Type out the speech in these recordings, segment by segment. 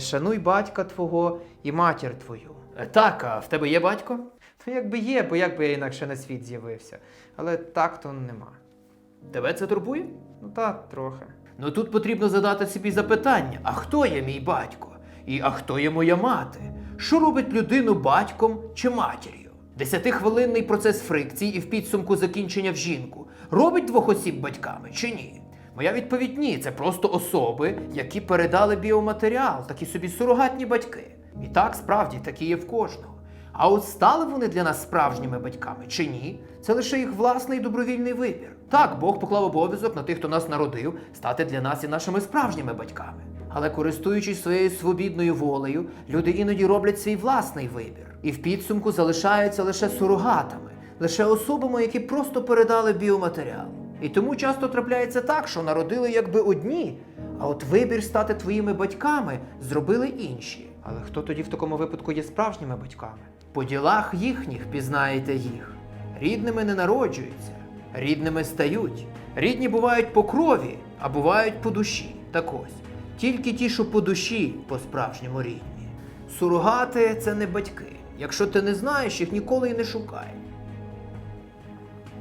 Шануй батька твого і матір твою. Е, Так, а в тебе є батько? Ну, якби є, бо як би я інакше на світ з'явився. Але так то нема. Тебе це турбує? Ну та трохи. Ну тут потрібно задати собі запитання: а хто є мій батько? І а хто є моя мати? Що робить людину батьком чи матір'ю? Десятихвилинний процес фрикцій і в підсумку закінчення в жінку робить двох осіб батьками чи ні? Моя відповідь ні, це просто особи, які передали біоматеріал, такі собі сурогатні батьки. І так справді такі є в кожного. А от стали вони для нас справжніми батьками чи ні? Це лише їх власний добровільний вибір. Так, Бог поклав обов'язок на тих, хто нас народив, стати для нас і нашими справжніми батьками. Але користуючись своєю свобідною волею, люди іноді роблять свій власний вибір і в підсумку залишаються лише сурогатами, лише особами, які просто передали біоматеріал. І тому часто трапляється так, що народили якби одні, а от вибір стати твоїми батьками зробили інші. Але хто тоді в такому випадку є справжніми батьками? По ділах їхніх пізнаєте їх. Рідними не народжуються, рідними стають. Рідні бувають по крові, а бувають по душі. Так ось. Тільки ті, що по душі, по-справжньому рідні. Сурогати це не батьки. Якщо ти не знаєш, їх ніколи й не шукай.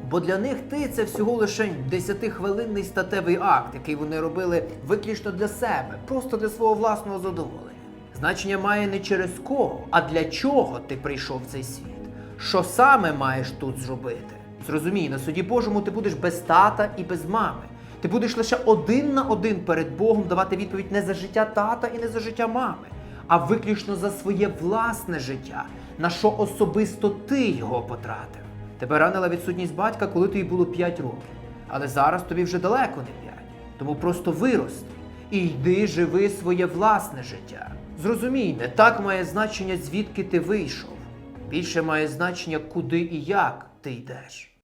Бо для них ти це всього лише 10-хвилинний статевий акт, який вони робили виключно для себе, просто для свого власного задоволення. Значення має не через кого, а для чого ти прийшов в цей світ. Що саме маєш тут зробити? Зрозумій, на суді Божому ти будеш без тата і без мами. Ти будеш лише один на один перед Богом давати відповідь не за життя тата і не за життя мами, а виключно за своє власне життя, на що особисто ти його потратив. Тебе ранила відсутність батька, коли тобі було 5 років. Але зараз тобі вже далеко не 5. Тому просто вирости і йди живи своє власне життя. Зрозумій, не так має значення, звідки ти вийшов. Більше має значення, куди і як ти йдеш.